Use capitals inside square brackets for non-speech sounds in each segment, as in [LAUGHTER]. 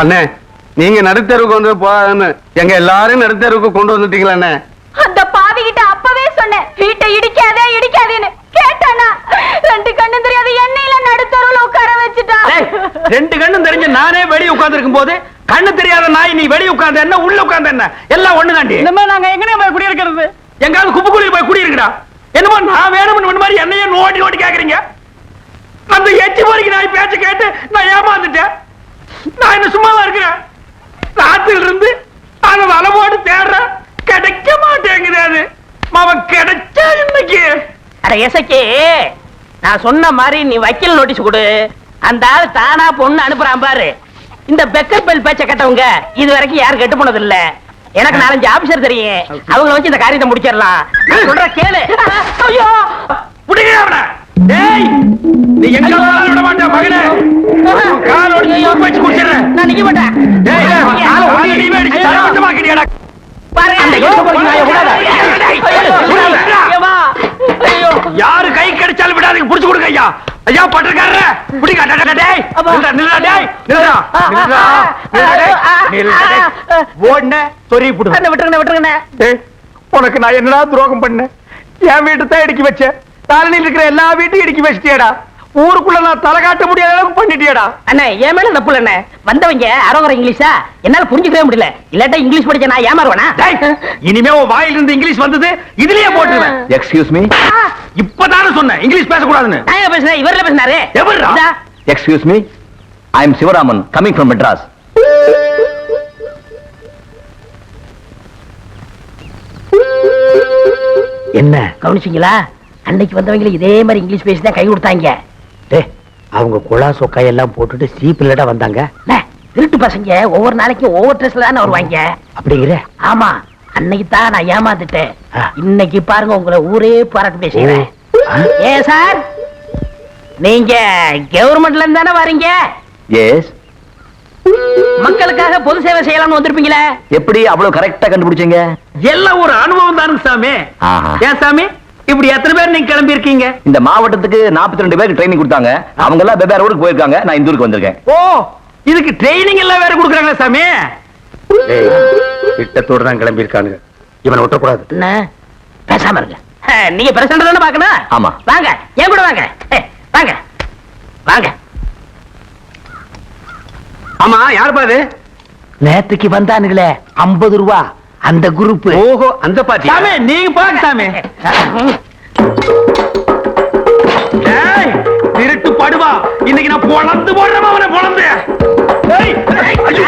அண்ணே நீங்க நடுத்தருவுக்கு வந்து போகாதுன்னு எங்க எல்லாரும் நடுத்தருவுக்கு கொண்டு வந்துட்டீங்களா அண்ணே. அந்த பாவி கிட்ட அப்பவே சொன்னேன் வீட்டை இடிக்காதே இடிக்காதேன்னு. கேட்டானா ரெண்டு கண்ணு தெரியாத எண்ணெயில நடுத்தருவுல உட்கார வச்சுட்டான் டேய், ரெண்டு கண்ணும் தெரிஞ்சு நானே வெளிய உட்கார்ந்து இருக்கும் போது கண்ணு தெரியாத நாய் நீ வெளிய உட்கார்ந்து என்ன உள்ள உட்கார்ந்து என்ன? எல்லாம் ஒண்ணு தாண்டி இனிமே நாங்க எங்கனே போய் குடியிருக்கிறது? எங்காவது குப்பைக்குழி போய் குடியிருக்கடா. என்னமோ நான் வேணும்னு மாதிரி என்னையே நோண்டி நோண்டி கேக்குறீங்க. அந்த எச்சி பொறிக்கு நாய் பேச்ச கேட்டு நான் ஏமாந்துட்டேன். நான் என்ன சும்மாவா இருக்கிறேன்? ராத்திரில இருந்து அதை வலை போட்டு தேடுறேன் கிடைக்க மாட்டேங்குது அது. அவன் கிடைச்சா இன்னைக்கு. அட எசக்கி நான் சொன்ன மாதிரி நீ வக்கீல் நோட்டீஸ் கொடு. அந்த ஆள் தானா பொண்ணு அனுப்புறான் பாரு. இந்த பெக்கர் பெல் பேச்ச கேட்டவங்க இது வரைக்கும் யாரும் கெட்டு போனது இல்ல எனக்கு நாலஞ்சு ஆபீசர் தெரியும். அவங்கள வச்சு இந்த காரியத்தை முடிச்சிடலாம். சொல்ற கேளு. ஐயோ! புடிங்க அவனை டேய் நீ எங்க விட மாட்டேன் மகனே? யாரு கை கிடைச்சாலும் விடாதீங்க புடிச்சு கொடுங்க ஐயா ஐயா பட்டிருக்காரு புடிங்க உனக்கு நான் என்னடா துரோகம் பண்ணேன் என் வீட்டு தான் இடிக்கி வச்சேன் தாரணியில் இருக்கிற எல்லா வீட்டையும் இடிக்கி வச்சிட்டியடா ஊருக்குள்ள நான் தலை காட்ட முடியாத அளவுக்கு பண்ணிட்டியடா. அண்ணே என் மேல தப்பு இல்ல வந்தவங்க அரோகர இங்கிலீஷா? என்னால புரிஞ்சுக்கவே முடியல. இல்லாட்டா இங்கிலீஷ் படிச்ச நான் ஏமாறுவேனா? டேய் இனிமே உன் வாயில இருந்து இங்கிலீஷ் வந்தது இதுலயே போட்டுருவேன். எக்ஸ்கியூஸ் மீ இப்பதானே சொன்னேன் இங்கிலீஷ் பேசக்கூடாதுன்னு. நான் பேசுறேன் இவர்ல பேசினாரு. எவர்ரா? Excuse me I am Sivaraman coming from Madras என்ன கவனிச்சீங்களா? அன்னைக்கு வந்தவங்க இதே மாதிரி இங்கிலீஷ் பேசி தான் கை கொடுத்தாங்க. அவங்க குழா சொக்கா எல்லாம் போட்டுட்டு சீப்பில்லடா வந்தாங்க. திருட்டு பசங்க ஒவ்வொரு நாளைக்கும் ஒவ்வொரு ட்ரெஸ்ல தானே வருவாங்க. அப்படிங்கிற? ஆமா அன்னைக்கு தான் நான் ஏமாந்துட்டேன். ஆ. இன்னைக்கு பாருங்க உங்களை ஊரே பாராட்டு பேசுறேன். ஏன் சார் நீங்க கவர்மெண்ட்ல இருந்து தானே வரீங்க? எஸ் மக்களுக்காக பொது சேவை செய்யலாம்னு வந்திருப்பீங்களே? எப்படி அவ்வளவு கரெக்டா கண்டுபிடிச்சீங்க? எல்லாம் ஒரு அனுபவம் தானுங்க சாமி. ஆஹா. ஏன் சாமி? இப்படி எத்தனை பேர் நீங்க கிளம்பி இருக்கீங்க இந்த மாவட்டத்துக்கு 42 ரெண்டு பேருக்கு ட்ரைனிங் கொடுத்தாங்க. அவங்க எல்லாம் வெவ்வேறு ஊருக்கு போயிருக்காங்க. நான் இந்த ஊருக்கு வந்திருக்கேன். ஓ இதுக்கு ட்ரைனிங் எல்லாம் வேற கொடுக்குறாங்களா சாமி? திட்டத்தோட தான் கிளம்பி இருக்கானுங்க இவனை விட்டக்கூடாது என்ன? பேசாம இருங்க. நீங்க பிரசன்ட் தானே பாக்கணும் ஆமா. வாங்க ஏன் கூட வாங்க. வாங்க. வாங்க. ஆமா யார் பாது நேத்துக்கு வந்தானுங்களே ஐம்பது ரூபா. அந்த குரூப் ஓஹோ அந்த பாட்டி சாமி நீங்க சாமி ஏய், திருட்டு படுவா இன்னைக்கு நான் பொழந்து போடுறேன் அவனை பொழந்து ஐயோ,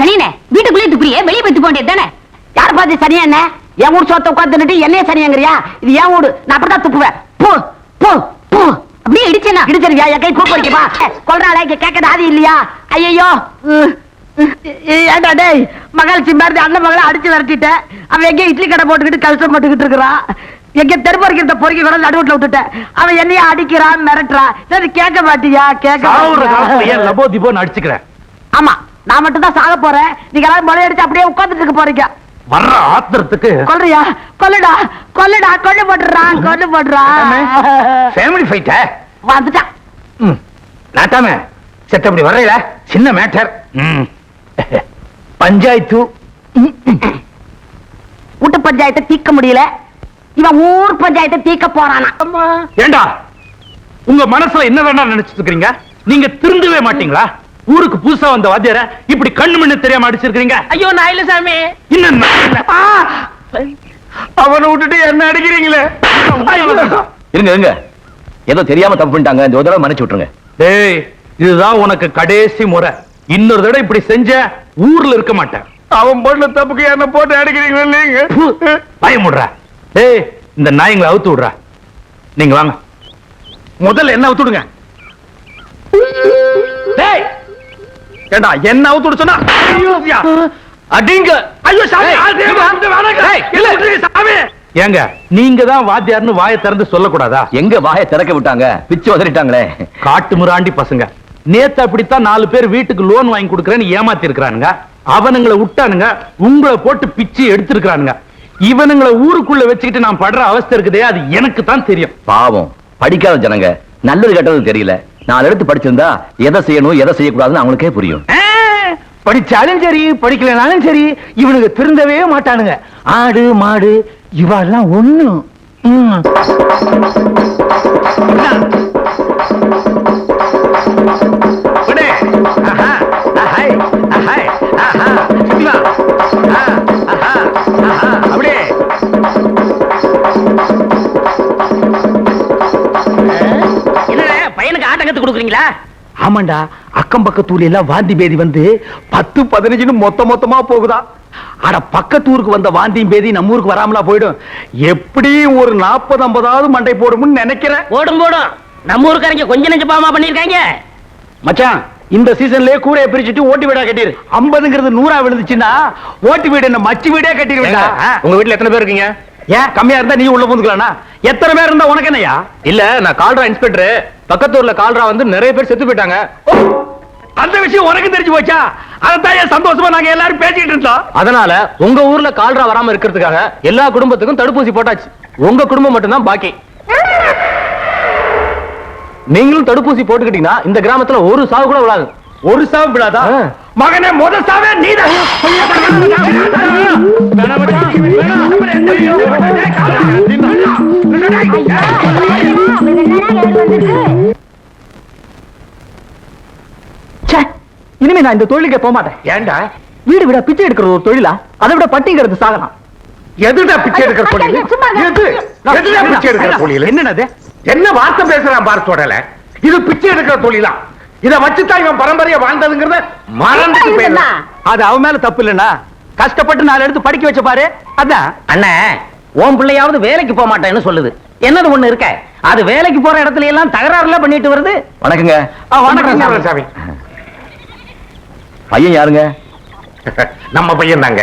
சனியனே வீட்டுக்குள்ளே வெளியே போய் துப்ப வேண்டியது தானே? யார் பார்த்து சனியா என்ன? என் வீடு சொத்த உட்காந்துட்டு என்னைய சனியாங்கிறியா இது என் நான் அப்படிதான் துப்புவேன். போ போ போ. அப்படியே இடிச்சேனா? இடிச்சிருக்கியா என் கை கூப்ப கேட்கறது ஆதி இல்லையா? ஐயோ ஏண்டா டேய் மகாலட்சுமி மாதிரி அண்ணன் மகளை அடிச்சு விரட்டிட்டேன் அவன் எங்க இட்லி கடை போட்டுக்கிட்டு கஷ்டப்பட்டுக்கிட்டு இருக்கிறான். எங்க தெரு பொறிக்கிற பொறுக்கி கூட நடுவுல விட்டுட்டேன். அவன் என்னைய அடிக்கிறான் மிரட்டுறான். சரி கேட்க மாட்டியா? கேட்க லபோ திபோன்னு அடிச்சுக்கிறேன். ஆமா. நான் மட்டும் தான் சாக போறேன். நீங்க எல்லாரும் மொழி அடிச்சு அப்படியே உட்கார்ந்துட்டு இருக்க போறீங்க. வர்ற ஆத்திரத்துக்கு கொல்றியா? கொல்லுடா. கொல்லுடா. கொல்லு போட்டுறான். கொல்லு போட்டுறான். ஃபேமிலி ஃபைட்ட வந்துட்டான். நாட்டாம செத்தப்படி வர்றீல சின்ன மேட்டர் பஞ்சாயத்து. வீட்டு பஞ்சாயத்தை தீர்க்க முடியல. இவன் ஊர் பஞ்சாயத்தை தீர்க்க போறானா? ஏண்டா? உங்க மனசுல என்ன வேணா நினைச்சிட்டு இருக்கீங்க நீங்க திருந்தவே மாட்டீங்களா? ஊருக்கு புதுசா வந்த வாத்தியார இப்படி கண்ணு மண்ணு தெரியாம அடிச்சிருக்கீங்க ஐயோ நான் இல்ல சாமி. இன்னும்! அவனை விட்டுட்டு என்ன அடிக்கிறீங்களே? இருங்க இருங்க. ஏதோ தெரியாம தப்பு பண்ணிட்டாங்க. இந்த ஒரு தடவை மன்னிச்சு விட்டுருங்க. டேய் இதுதான் உனக்கு கடைசி முறை. இன்னொரு தடவை இப்படி செஞ்ச ஊர்ல இருக்க மாட்டேன். அவன் போட்ட தப்புக்கு என்ன போட்டு அடிக்கிறீங்களா நீங்க? பயமுடுற. டேய் இந்த நாய்ங்களை அவுத்து விடுற. நீங்க வாங்க. முதல்ல என்ன அவுத்து விடுங்க? ஏண்டா என்ன அவுத்து சொன்னா. அடிங்க. ஐயோ. சாமி ஏங்க நீங்க தான் வாத்தியார்னு வாயை திறந்து சொல்லக்கூடாதா? எங்க வாயை திறக்க விட்டாங்க? பிச்சு உதறிட்டாங்களே. காட்டு மிராண்டி பசங்க. நேத்து அப்படித்தான் நாலு பேர் வீட்டுக்கு லோன் வாங்கி கொடுக்கறேன்னு ஏமாத்தி இருக்கிறானுங்க அவனுங்களை விட்டானுங்க உங்களை போட்டு பிச்சு எடுத்திருக்கிறானுங்க. இவனுங்களை ஊருக்குள்ள வச்சுக்கிட்டு நான் படுற அவஸ்தை இருக்குதே அது எனக்கு தான் தெரியும். பாவம். படிக்காத ஜனங்க. நல்லது கெட்டது தெரியல. நாலு எடுத்து படிச்சிருந்தா எதை செய்யணும் எதை செய்யக்கூடாதுன்னு அவங்களுக்கே புரியும். படிச்சாலும் சரி படிக்கலனாலும் சரி இவனுக்கு திருந்தவே மாட்டானுங்க. ஆடு மாடு இவெல்லாம் ஒண்ணும் அப்படியே கத்து கொடுக்குறீங்களா? ஆமாண்டா அக்கம் பக்கத்தூர்ல எல்லாம் வாந்தி பேதி வந்து பத்து பதினஞ்சுன்னு மொத்த மொத்தமா போகுதா? அட பக்கத்தூருக்கு வந்த வாந்தியும் பேதி நம்ம ஊருக்கு வராமலா போயிடும். எப்படி ஒரு நாற்பது ஐம்பதாவது மண்டை போடும்னு நினைக்கிறேன். போடும் போடும். நம்ம ஊருக்காரங்க கொஞ்ச நெஞ்ச பாவமா பண்ணிருக்காங்க மச்சான் இந்த சீசன்லயே கூரையை பிரிச்சுட்டு ஓட்டு வீடா கட்டிரு. ஐம்பதுங்கிறது நூறா விழுந்துச்சுன்னா ஓட்டு வீடு என்ன மச்சு வீடே கட்டிடுவேண்டா உங்க வீட்டுல எத்தனை பேர் இருக்கீங்க? ஏன் கம்மியா இருந்தா நீ உள்ள பூந்துக்கலாம்னா எத்தனை பேர் இருந்தா உனக்கு என்னய்யா? இல்ல நான் கால்ரா இன்ஸ்பெக்டர். பக்கத்தூர்ல கால்ரா வந்து நிறைய பேர் செத்து போயிட்டாங்க. அந்த விஷயம் உனக்கு தெரிஞ்சு போச்சா? ஏன் சந்தோஷமா நாங்க எல்லாரும் பேசிட்டு இருந்தோம்? அதனால உங்க ஊர்ல கால்ரா வராம இருக்கிறதுக்காக எல்லா குடும்பத்துக்கும் தடுப்பூசி போட்டாச்சு. உங்க குடும்பம் மட்டும்தான் பாக்கி. நீங்களும் தடுப்பூசி போட்டுக்கிட்டீங்கன்னா இந்த கிராமத்துல ஒரு சாவு கூட விழாது. ஒரு சாவு விடாதா ஆ. மகனே முத சாவே நீதான். இனிமே நான் இந்த தொழிலுக்கே போக மாட்டேன். ஏன்டா வீடு விட பிச்சை எடுக்கிறது ஒரு தொழிலா? அதை விட பட்டிங்கிறது சாகலாம். எதுடா பிச்சை எடுக்கிற தொழில். எது? எதுடா பிச்சை எடுக்கிற தொழில்? என்னது என்ன வார்த்தை பேசுறான் பார் தொடல? இது பிச்சை எடுக்கிற தொழிலா? இத வச்சுதான் இவன் பரம்பரையா வாழ்ந்ததுங்கிறத மறந்துட்டு போயிடலாம் அது அவன் மேல தப்பு இல்லைன்னா கஷ்டப்பட்டு நாலு எடுத்து படிக்க வச்ச பாரு. அதான். அண்ணே உன் பிள்ளையாவது வேலைக்கு போக மாட்டேன்னு சொல்லுது. என்னது ஒண்ணு இருக்க? அது வேலைக்கு போற இடத்துல எல்லாம் தகராறுல பண்ணிட்டு வருது? வணக்கங்க. வணக்கம். சாமி. பையன் யாருங்க? [LAUGHS] நம்ம பையன் தாங்க.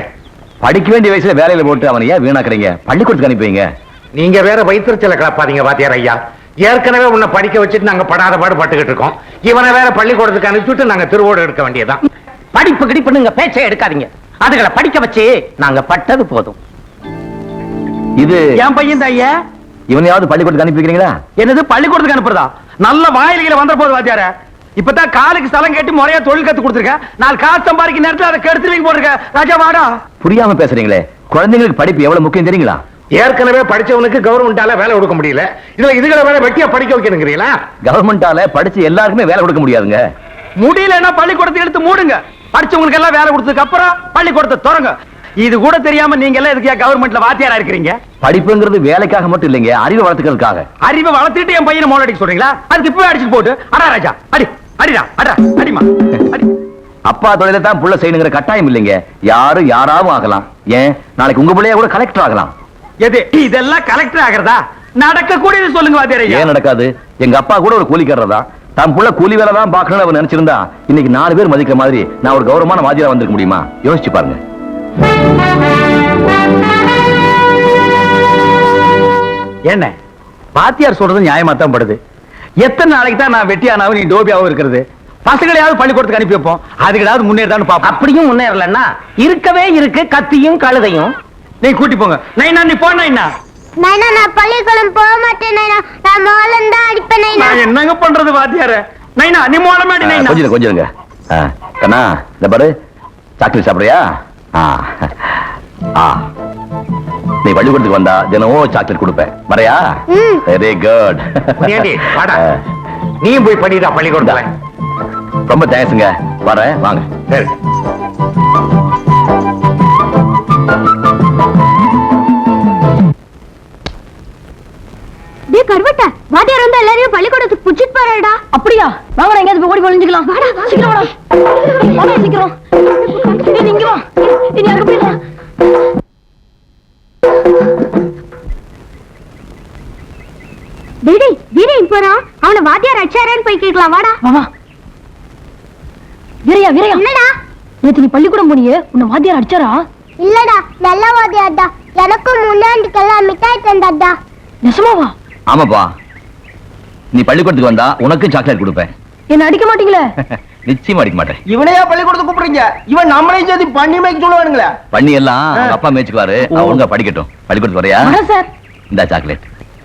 படிக்க வேண்டிய வயசுல வேலையில போட்டு அவனை ஏன் வீணாக்குறீங்க? பள்ளிக்கூடத்துக்கு அனுப்பி வைங்க நீங்க வேற வயிற்றுச்சல கிளப்பாதீங்க வாத்தியார் ஐயா. ஏற்கனவே உன்னை படிக்க வச்சுட்டு நாங்க படாத பாடு பட்டுக்கிட்டு இருக்கோம். இவனை வேற பள்ளிக்கூடத்துக்கு அனுப்பிச்சுட்டு நாங்க திருவோடு எடுக்க வேண்டியதுதான். படிப்பு கிடிப்புனுங்க பேச்சே எடுக்காதீங்க. அதுகளை படிக்க வச்சு நாங்க பட்டது போதும். இது என் பையன் தான் ஐயா. இவனையாவது பள்ளிக்கூடத்துக்கு அனுப்பி வைக்கிறீங்களா என்னது பள்ளிக்கூடத்துக்கு அனுப்புறதா? நல்ல வாயில்களை வந்த போது வாத்தியார. இப்பதான் காலுக்கு ஸ்தலம் கேட்டு முறையா தொழில் கத்து கொடுத்துருக்கேன் நாலு காசு சம்பாதிக்க நேரத்துல அதை கெடுத்து போட்டிருக்க. ராஜா வாடா. புரியாம பேசுறீங்களே. குழந்தைங்களுக்கு படிப்பு எவ்வளவு முக்கியம் தெரியுங்களா? ஏற்கனவே படிச்சவனுக்கு கவர்மெண்டால வேலை கொடுக்க முடியல. இதுல இதுகளை வேற வெட்டியா படிக்க வைக்கணுங்கிறீங்களா? கவர்மெண்டால படிச்சு எல்லாருக்குமே வேலை கொடுக்க முடியாதுங்க. முடியலன்னா பள்ளிக்கூடத்தை எடுத்து மூடுங்க. படிச்சவங்களுக்கு எல்லாம் வேலை கொடுத்ததுக்கு அப்புறம் பள்ளிக்கூடத்தை திறங்க. இது கூட தெரியாம நீங்க எல்லாம் இதுக்கு கவர்மெண்ட்ல வாத்தியாரா இருக்கிறீங்க? படிப்புங்கிறது வேலைக்காக மட்டும் இல்லைங்க அறிவு வளர்த்துக்கிறதுக்காக. அறிவை வளர்த்துட்டு என் பையனை மோல் அடிக்க சொல்றீங்களா? அதுக்கு இப்பவே அடிச்சுட்டு போட்டு. அடா ராஜா அடி. அடிடா அடா அடிமா. அடி. அப்பா தொழிலை தான் புள்ள செய்யணுங்கிற கட்டாயம் இல்லைங்க. யாரும் யாராவும் ஆகலாம். ஏன்? நாளைக்கு உங்க பிள்ளைய கூட கலெக்டர் ஆகலாம். எது இதெல்லாம் கலெக்டர் ஆகிறதா? நடக்க கூடியது சொல்லுங்க வாத்தியாரையா ஏன் நடக்காது? எங்க அப்பா கூட ஒரு கூலிக்காரர் தான் தன் புள்ள கூலி வேலை தான் பார்க்கணும்னு அவர் நினைச்சிருந்தா இன்னைக்கு நாலு பேர் மதிக்கிற மாதிரி நான் ஒரு கௌரவமான வாத்தியாரா வந்திருக்க முடியுமா? யோசிச்சு பாருங்க. என்ன? வாத்தியார் சொல்றது நியாயமா தான் படுது. எத்தனை நாளைக்கு தான் நான் வெட்டியானாவும் நீ டோபியாவும் இருக்கிறது? பசங்களையாவது பள்ளிக்கூடத்துக்கு அனுப்பி வைப்போம். அதுக்கடாவது முன்னேறதான்னு பாப்போம் அப்படியும் முன்னேறலன்னா இருக்கவே இருக்கு கத்தியும் கழுதையும். நீ கூட்டி போங்க. நைனா நீ போ நைனா. நைனா நான் பள்ளிக்கூடம் போக மாட்டேன் நைனா. நான் மோளம் தான் அடிப்பேன் நைனா. நான் என்னங்க பண்றது வாத்தியார? நைனா நீ மோளமாடி ஆ, நைனா. கொஞ்சம் கொஞ்சம் இருங்க. ஆ, கண்ணா இந்த பாரு. சாக்லேட் சாப்பிடுறியா? ஆ. ஆ. நீ பள்ளிக்கூடத்துக்கு வந்தா தினமும் சாக்லேட் கொடுப்பேன். வரையா. Very good. நீயும் போய் படிடா பள்ளிக்கூடத்துல. ரொம்ப தேங்க்ஸுங்க. வரேன். வாங்க. சரி. டேய் கருவட்ட. வாத்தியார் வந்து எல்லாரையும் பள்ளிக்கூடத்துக்கு புடிச்சிட்டு போறாடா அப்படியா? வாங்க எங்கேயாவது போய் ஓடி ஒளிஞ்சுக்கலாம். வாடா, சீக்கிரம் வாடா. வாடா சீக்கிரம். ஏய், நீ இங்க வா. ஏய், நீ அங்க அவன வாத்தியார் அடிச்சாரேன்னு போய் கேட்கலாம் வாடா. வா வா வீரையா வீரையா. என்னடா? நேத்து நீ பள்ளிக்கூடம் போனியே உன்னை வாத்தியார் அடிச்சாரா? இல்லடா நல்லவாதியாடா எனக்கும் முன்னாடிக்கெல்லாம் மிட்டாய் தந்தாடா நிஜமாவா ஆமாப்பா. நீ பள்ளிக்கூடத்துக்கு வந்தா உனக்கும் சாக்லேட் கொடுப்பேன். என்ன அடிக்க மாட்டீங்களே? [LAUGHS] நிச்சயமா அடிக்க மாட்டேன். இவனையா பள்ளிக்கூடத்துக்கு கூப்பிடுறீங்க? இவன் நம்மளையும் சேர்த்து பண்ணி மேய்க்க சொல்லுவானுங்களே. பண்ணி எல்லாம் அவங்க அப்பா மேய்ச்சுக்குவாரு அவன் ஒழுங்கா படிக்கட்டும். பள்ளிக்கூடத்துக்கு வரையா சார். இந்த சாக்லேட்.